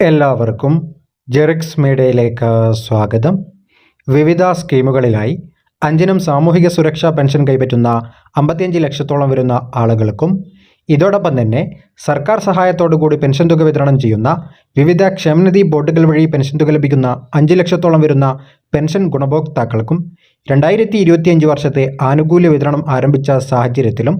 എല്ലാവർക്കും ജെറിക്സ് മീഡിയയിലേക്ക് സ്വാഗതം. വിവിധ സ്കീമുകളിലായി അഞ്ചിനും സാമൂഹിക സുരക്ഷാ പെൻഷൻ കൈപ്പറ്റുന്ന അമ്പത്തിയഞ്ച് ലക്ഷത്തോളം വരുന്ന ആളുകൾക്കും ഇതോടൊപ്പം തന്നെ സർക്കാർ സഹായത്തോടു കൂടി പെൻഷൻ തുക വിതരണം ചെയ്യുന്ന വിവിധ ക്ഷേമനിധി ബോർഡുകൾ വഴി പെൻഷൻ തുക ലഭിക്കുന്ന അഞ്ച് ലക്ഷത്തോളം വരുന്ന പെൻഷൻ ഗുണഭോക്താക്കൾക്കും രണ്ടായിരത്തി ഇരുപത്തിയഞ്ച് വർഷത്തെ ആനുകൂല്യ വിതരണം ആരംഭിച്ച സാഹചര്യത്തിലും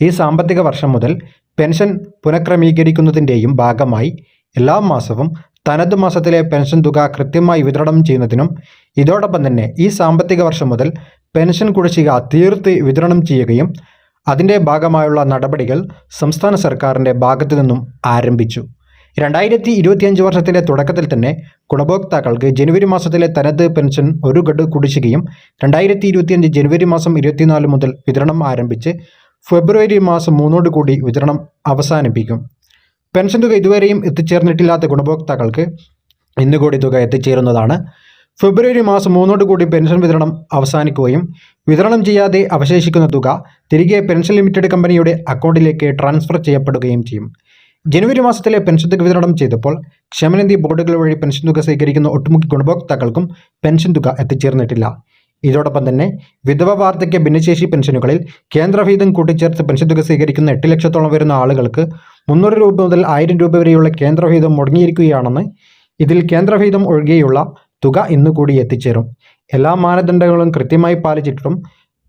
ഈ സാമ്പത്തിക വർഷം മുതൽ പെൻഷൻ പുനഃക്രമീകരിക്കുന്നതിന്റെയും ഭാഗമായി എല്ലാ മാസവും തനത് മാസത്തിലെ പെൻഷൻ തുക കൃത്യമായി വിതരണം ചെയ്യുന്നതിനും ഇതോടൊപ്പം തന്നെ ഈ സാമ്പത്തിക വർഷം മുതൽ പെൻഷൻ കുടിശ്ശിക തീർത്ത് വിതരണം ചെയ്യുകയും അതിന്റെ ഭാഗമായുള്ള നടപടികൾ സംസ്ഥാന സർക്കാരിന്റെ ഭാഗത്തു നിന്നും ആരംഭിച്ചു. രണ്ടായിരത്തി ഇരുപത്തിയഞ്ച് വർഷത്തിന്റെ തുടക്കത്തിൽ തന്നെ ഗുണഭോക്താക്കൾക്ക് ജനുവരി മാസത്തിലെ തനത് പെൻഷൻ ഒരു ഗഡു കുടിശ്ശികയും രണ്ടായിരത്തി ഇരുപത്തിയഞ്ച് ജനുവരി മാസം ഇരുപത്തിനാല് മുതൽ വിതരണം ആരംഭിച്ച് ഫെബ്രുവരി മാസം മൂന്നോട് കൂടി വിതരണം അവസാനിപ്പിക്കും. പെൻഷൻ തുക ഇതുവരെയും എത്തിച്ചേർന്നിട്ടില്ലാത്ത ഗുണഭോക്താക്കൾക്ക് ഇന്ന് കൂടി തുക എത്തിച്ചേരുന്നതാണ്. ഫെബ്രുവരി മാസം മൂന്നോട് കൂടി പെൻഷൻ വിതരണം അവസാനിക്കുകയും വിതരണം ചെയ്യാതെ അവശേഷിക്കുന്ന തുക തിരികെ പെൻഷൻ ലിമിറ്റഡ് കമ്പനിയുടെ അക്കൗണ്ടിലേക്ക് ട്രാൻസ്ഫർ ചെയ്യപ്പെടുകയും ചെയ്യും. ജനുവരി മാസത്തിലെ പെൻഷൻ തുക വിതരണം ചെയ്തപ്പോൾ ക്ഷേമനിധി ബോർഡുകൾ വഴി പെൻഷൻ തുക സ്വീകരിക്കുന്ന ഒട്ടുമുഖ്യ ഗുണഭോക്താക്കൾക്കും പെൻഷൻ തുക എത്തിച്ചേർന്നിട്ടില്ല. ഇതോടൊപ്പം തന്നെ വിധവ വാർദ്ധക്യ ഭിന്നശേഷി പെൻഷനുകളിൽ കേന്ദ്രവിഹിതം കൂട്ടിച്ചേർത്ത് പെൻഷൻ തുക സ്വീകരിക്കുന്ന എട്ട് ലക്ഷത്തോളം വരുന്ന ആളുകൾക്ക് മുന്നൂറ് രൂപ മുതൽ ആയിരം രൂപ വരെയുള്ള കേന്ദ്രവിഹിതം മുടങ്ങിയിരിക്കുകയാണെന്ന് ഇതിൽ കേന്ദ്രവിഹിതം ഒഴികെയുള്ള തുക ഇന്ന് കൂടി എത്തിച്ചേരും. എല്ലാ മാനദണ്ഡങ്ങളും കൃത്യമായി പാലിച്ചിട്ടും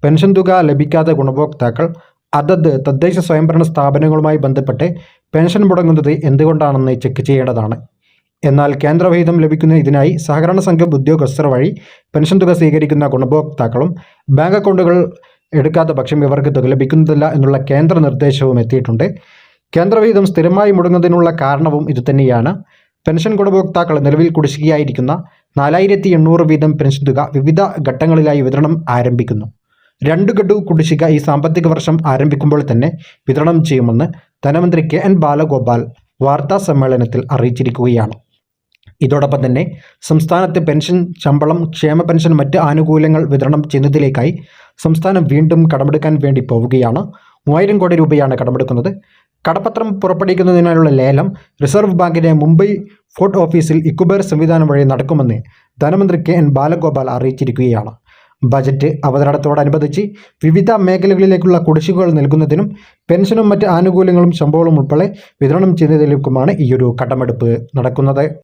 പെൻഷൻ തുക ലഭിക്കാത്ത ഗുണഭോക്താക്കൾ അതത് തദ്ദേശ സ്വയംഭരണ സ്ഥാപനങ്ങളുമായി ബന്ധപ്പെട്ട് പെൻഷൻ മുടങ്ങുന്നത് എന്തുകൊണ്ടാണെന്ന് ചെക്ക് ചെയ്യേണ്ടതാണ്. എന്നാൽ കേന്ദ്രവിഹിതം ലഭിക്കുന്ന ഇതിനായി സഹകരണ സംഘം ഉദ്യോഗസ്ഥർ വഴി പെൻഷൻ തുക സ്വീകരിക്കുന്ന ഗുണഭോക്താക്കളും ബാങ്ക് അക്കൗണ്ടുകൾ എടുക്കാത്ത പക്ഷം ഇവർക്ക് തുക ലഭിക്കുന്നതല്ല എന്നുള്ള കേന്ദ്ര നിർദ്ദേശവും എത്തിയിട്ടുണ്ട്. കേന്ദ്രവിഹിതം സ്ഥിരമായി മുടങ്ങുന്നതിനുള്ള കാരണവും ഇതുതന്നെയാണ്. പെൻഷൻ ഗുണഭോക്താക്കൾ നിലവിൽ കുടിശ്ശികയായിരിക്കുന്ന നാലായിരത്തി എണ്ണൂറ് വീതം പെൻഷൻ തുക വിവിധ ഘട്ടങ്ങളിലായി വിതരണം ആരംഭിക്കുന്നു. രണ്ട് ഗഡു കുടിശ്ശിക ഈ സാമ്പത്തിക വർഷം ആരംഭിക്കുമ്പോൾ തന്നെ വിതരണം ചെയ്യുമെന്ന് ധനമന്ത്രി കെ എൻ ബാലഗോപാൽ വാർത്താ സമ്മേളനത്തിൽ അറിയിച്ചിരിക്കുകയാണ്. ഇതോടൊപ്പം തന്നെ സംസ്ഥാനത്തെ പെൻഷൻ ശമ്പളം ക്ഷേമ പെൻഷൻ മറ്റ് ആനുകൂല്യങ്ങൾ വിതരണം ചെയ്യുന്നതിലേക്കായി സംസ്ഥാനം വീണ്ടും കടമെടുക്കാൻ വേണ്ടി പോവുകയാണ്. മൂവായിരം കോടി രൂപയാണ് കടമെടുക്കുന്നത്. കടപ്പത്രം പുറപ്പെടുവിക്കുന്നതിനായുള്ള ലേലം റിസർവ് ബാങ്കിന്റെ മുംബൈ ഫോർട്ട് ഓഫീസിൽ ഇക്കുബേർ സംവിധാനം വഴി നടക്കുമെന്ന് ധനമന്ത്രി കെ എൻ ബാലഗോപാൽ അറിയിച്ചിരിക്കുകയാണ്. ബജറ്റ് അവതരണത്തോടനുബന്ധിച്ച് വിവിധ മേഖലകളിലേക്കുള്ള കുടിശ്ശികകൾ നൽകുന്നതിനും പെൻഷനും മറ്റ് ആനുകൂല്യങ്ങളും ശമ്പളവും ഉൾപ്പെടെ വിതരണം ചെയ്യുന്നതിലേക്കുമാണ് ഈയൊരു കടമെടുപ്പ് നടക്കുന്നത്.